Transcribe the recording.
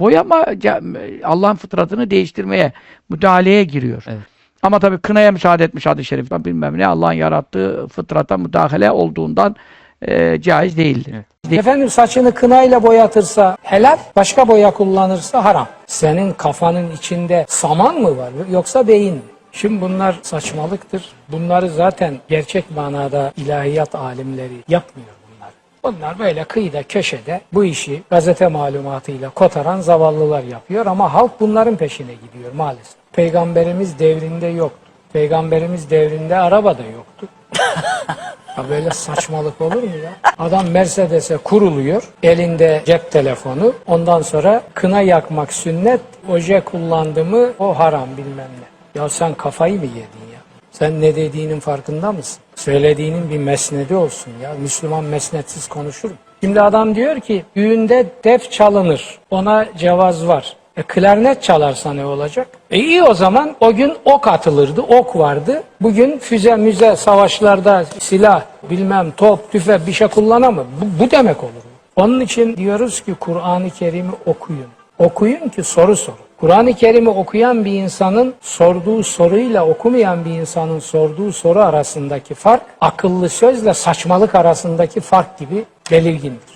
Boyama Allah'ın fıtratını değiştirmeye, müdahaleye giriyor. Evet. Ama tabii kınaya müsaade etmiş hadis-i şeriften bilmem ne Allah'ın yarattığı fıtrata müdahale olduğundan e, caiz değildir. Evet. Efendim saçını kınayla boyatırsa helal, başka boya kullanırsa haram. Senin kafanın içinde saman mı var yoksa beyin mi? Şimdi bunlar saçmalıktır. Bunları zaten gerçek manada ilahiyat alimleri yapmıyor bunlar. Böyle kıyıda köşede bu işi gazete malumatıyla kotaran zavallılar yapıyor ama halk bunların peşine gidiyor maalesef. Peygamberimiz devrinde yoktu. Peygamberimiz devrinde araba da yoktu. Ya böyle saçmalık olur mu ya? Adam Mercedes'e kuruluyor, elinde cep telefonu. Ondan sonra kına yakmak sünnet, oje kullandı mı o haram bilmem ne. Ya sen kafayı mı yedin? Sen ne dediğinin farkında mısın? Söylediğinin bir mesnedi olsun ya. Müslüman mesnetsiz konuşur mu? Şimdi adam diyor ki düğünde def çalınır. Ona cevaz var. E klarnet çalarsa ne olacak? E iyi o zaman o gün ok atılırdı, ok vardı. Bugün füze, müze, savaşlarda silah, bilmem top, tüfek bir şey kullanamıyor. Bu, bu demek olur. Onun için diyoruz ki Kur'an-ı Kerim'i okuyun. Okuyun ki soru sorun. Kur'an-ı Kerim'i okuyan bir insanın sorduğu soruyla okumayan bir insanın sorduğu soru arasındaki fark akıllı sözle saçmalık arasındaki fark gibi belirgindir.